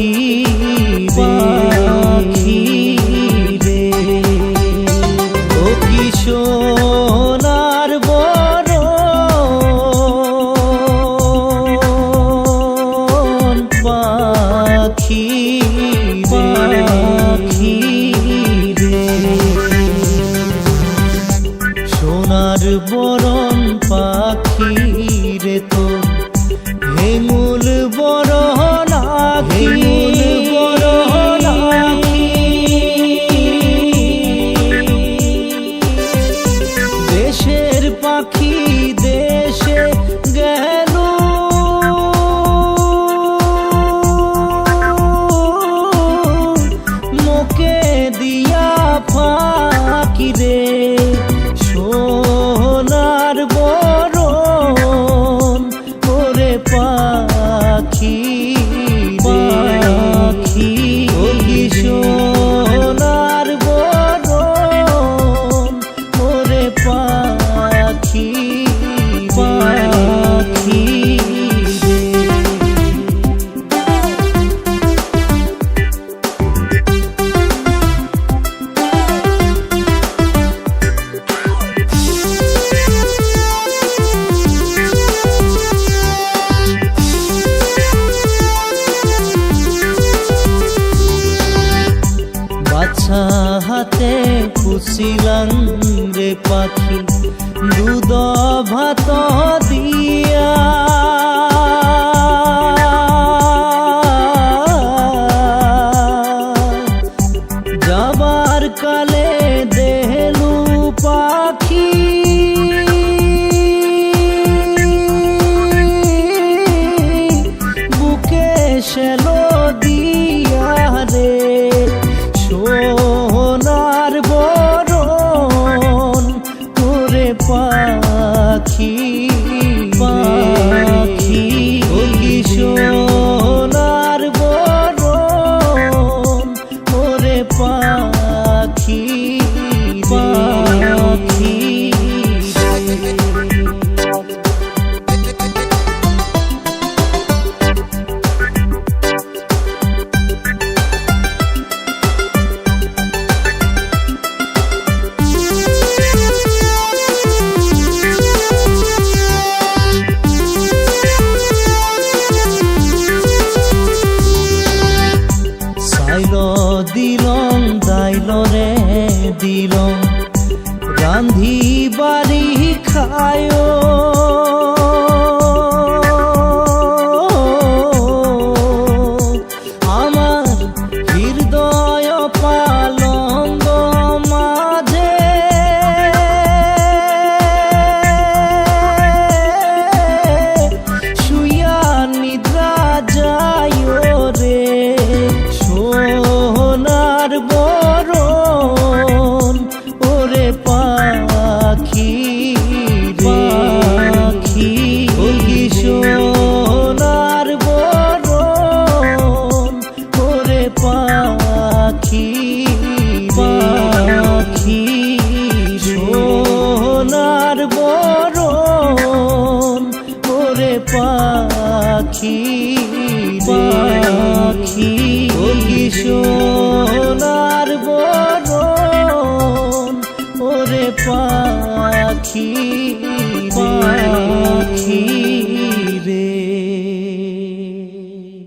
পাখি পাখি রে। ও কিশোনার বড় পাখি পাখি রে। সোনার বরণ পাখি রে তো। বসিলাম রে পাখি দুধ ভাত দিয়া। যাবার কালে সেলো পাখি রান্ধি বাড়ি খায়। পাখি পাখি ওই সোনার বরণ? ওরে পাখি।